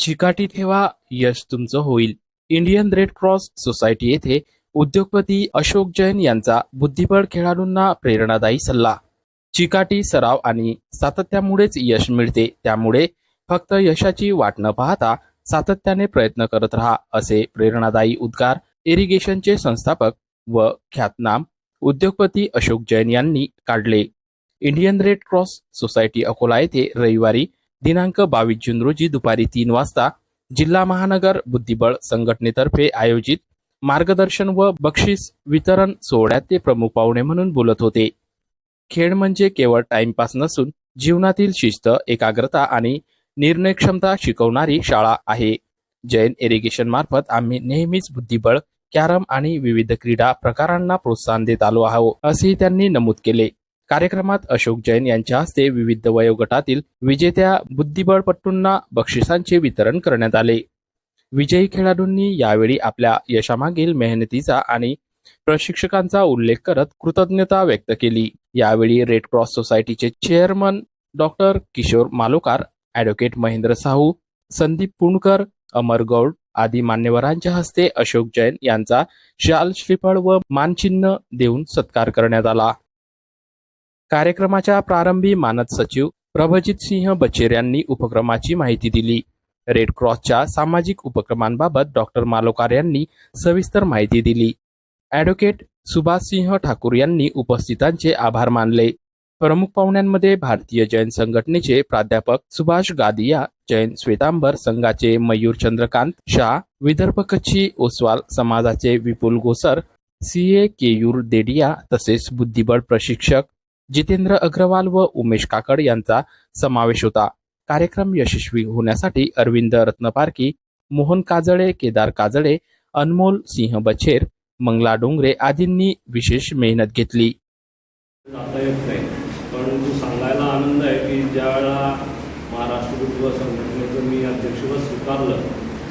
चिकाटी ठेवा यश तुमचं होईल. इंडियन रेड क्रॉस सोसायटी येथे उद्योगपती अशोक जैन यांचा बुद्धिबळ खेळाडूंना प्रेरणादायी सल्ला. चिकाटी सराव आणि सातत्यामुळेच यश मिळते त्यामुळे फक्त यशाची वाट न पाहता सातत्याने प्रयत्न करत राहा असे प्रेरणादायी उद्गार इरिगेशनचे संस्थापक व ख्यातनाम उद्योगपती अशोक जैन यांनी काढले. Indian Red Cross Society Akola येथे रविवारी दिनांक बावीस जून रोजी दुपारी तीन वाजता जिल्हा महानगर बुद्धिबळ संघटनेतर्फे आयोजित मार्गदर्शन व बक्षीस वितरण सोहळ्यात ते प्रमुख पाहुणे म्हणून बोलत होते. खेळ म्हणजे केवळ टाइमपास नसून जीवनातील शिस्त एकाग्रता आणि निर्णय क्षमता शिकवणारी शाळा आहे. जैन इरिगेशन मार्फत आम्ही नेहमीच बुद्धिबळ कॅरम आणि विविध क्रीडा प्रकारांना प्रोत्साहन देत आलो आहोत असेही त्यांनी नमूद केले. कार्यक्रमात अशोक जैन यांच्या हस्ते विविध वयोगटातील विजेत्या बुद्धिबळपटूंना बक्षिसांचे वितरण करण्यात आले. विजयी खेळाडूंनी यावेळी आपल्या यशामागील मेहनतीचा आणि प्रशिक्षकांचा उल्लेख करत कृतज्ञता व्यक्त केली. यावेळी रेड क्रॉस सोसायटीचे chairman doctor Kishor Malokar advocate Mahendra Sahu Sandeep Punkar Amar Gaud आदी मान्यवरांच्या हस्ते अशोक जैन यांचा शाल श्रीफळ व मानचिन्ह देऊन सत्कार करण्यात आला. कार्यक्रमाच्या प्रारंभी मानद सचिव प्रभजित सिंह बचेर यांनी उपक्रमाची माहिती दिली. रेड क्रॉसच्या सामाजिक उपक्रमांबाबत डॉक्टर मालोकार यांनी सविस्तर माहिती दिली. ॲडव्होकेट सुभाषसिंह ठाकूर यांनी उपस्थितांचे आभार मानले. प्रमुख पाहुण्यांमध्ये भारतीय जैन संघटनेचे प्राध्यापक सुभाष गादिया जैन श्वेतांबर संघाचे मयूर चंद्रकांत शाह विदर्भ कच्छी ओसवाल समाजाचे विपुल गोसर सी ए केयूर देडिया तसेच बुद्धिबळ प्रशिक्षक जितेंद्र अग्रवाल व उमेश काकड यांचा समावेश होता. कार्यक्रम यशस्वी होण्यासाठी अरविंद रत्नपारकी मोहन काजळे केदार काजळे अनमोल सिंह बछेर मंगला डोंगरे आदींनी विशेष मेहनत घेतली. जाता येत नाही. परंतु सांगायला आनंद आहे की ज्या वेळा महाराष्ट्र बुद्धिबळ संघटनेचं मी अध्यक्षपद स्वीकारलं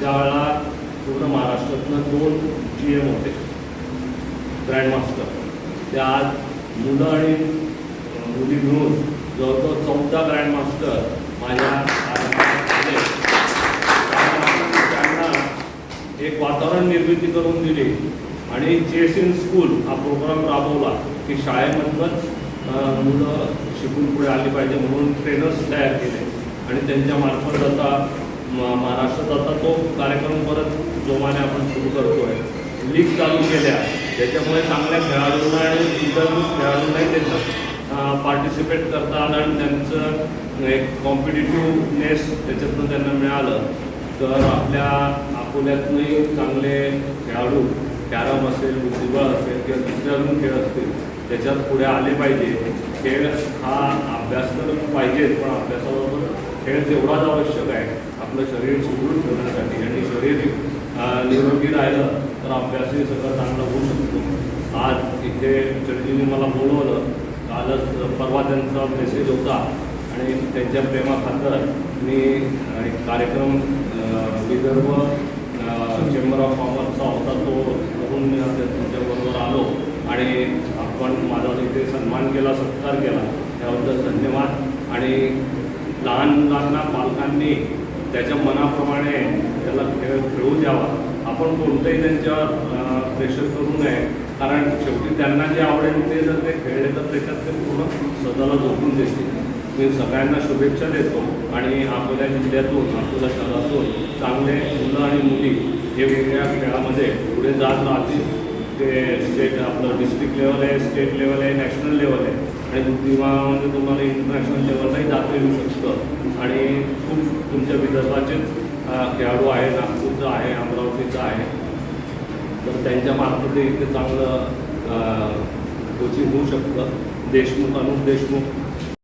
त्यावेळेला पूर्ण महाराष्ट्रातनं दोन जी एम होते. ग्रँडमास्टर ते आज मुलं आणि मुली मिळून जवळजवळ चौदा ग्रँडमास्टर माझ्या त्यांना एक वातावरण निर्मिती करून दिली. आणि जेस इन स्कूल हा प्रोग्राम राबवला. की शाळेमधूनच मुलं शिकून पुढे आली पाहिजे म्हणून ट्रेनर्स तयार केले. आणि त्यांच्या मार्फत आता महाराष्ट्रात आता तो कार्यक्रम परत जोमाने आपण सुरू करतो आहे लीग चालू केल्या. त्याच्यामुळे चांगल्या खेळाडूंना आणि इतर खेळाडूंनाही त्याच्यात पार्टिसिपेट करता आलं आणि त्यांचं एक कॉम्पिटेटिव्हनेस त्याच्यातून त्यांना मिळालं. तर आपल्या अकोल्यातनंही चांगले खेळाडू कॅरम असेल बुद्धिबळ असेल किंवा दुसरे अजून खेळ असतील त्याच्यात पुढे आले पाहिजे. खेळ हा अभ्यास तर पाहिजेच पण अभ्यासाबरोबर खेळ तेवढाच आवश्यक आहे. आपलं शरीर सुदृढ ठेवण्यासाठी. आणि शरीर निरोगी राहिलं तर अभ्यासही सगळं चांगलं होऊ शकतो. आज इथे चर्चीने मला बोलवलं. कालच परवा त्यांचा मेसेज होता आणि त्यांच्या प्रेमाखातर मी एक कार्यक्रम विदर्भ चेंबर ऑफ कॉमर्सचा होता तो बघून मी तुमच्याबरोबर आलो आणि आपण माझा इथे सन्मान केला सत्कार केला. त्याबद्दल धन्यवाद. आणि लहान मुलांना पालकांनी त्याच्या मनाप्रमाणे त्याला खेळ खेळू द्यावा. आपण कोणतंही त्यांच्यावर प्रेशर करू नये. कारण शेवटी त्यांना जे आवडेल ते जर ते खेळले तर त्याच्यात ते पूर्ण स्वतःला झोपून देतील. मी सगळ्यांना शुभेच्छा देतो आणि आपल्या जिल्ह्यातून आपल्या शहरातून चांगले मुलं आणि मुली हे वेगळ्या खेळामध्ये पुढे जात राहतील. ते स्टेट आपलं डिस्ट्रिक्ट लेवल आहे स्टेट लेवल आहे नॅशनल लेवल आहे. आणि बुद्धिबळामध्ये तुम्हाला इंटरनॅशनल लेवललाही जाता येऊ शकतं. आणि खूप तुमच्या विदर्भाचेच खेळाडू आहे नागपूरचं आहे अमरावतीचं आहे. तर त्यांच्या मार्फत इथे चांगलं कोचिंग होऊ शकतं. देशमुख अनुप देशमुख.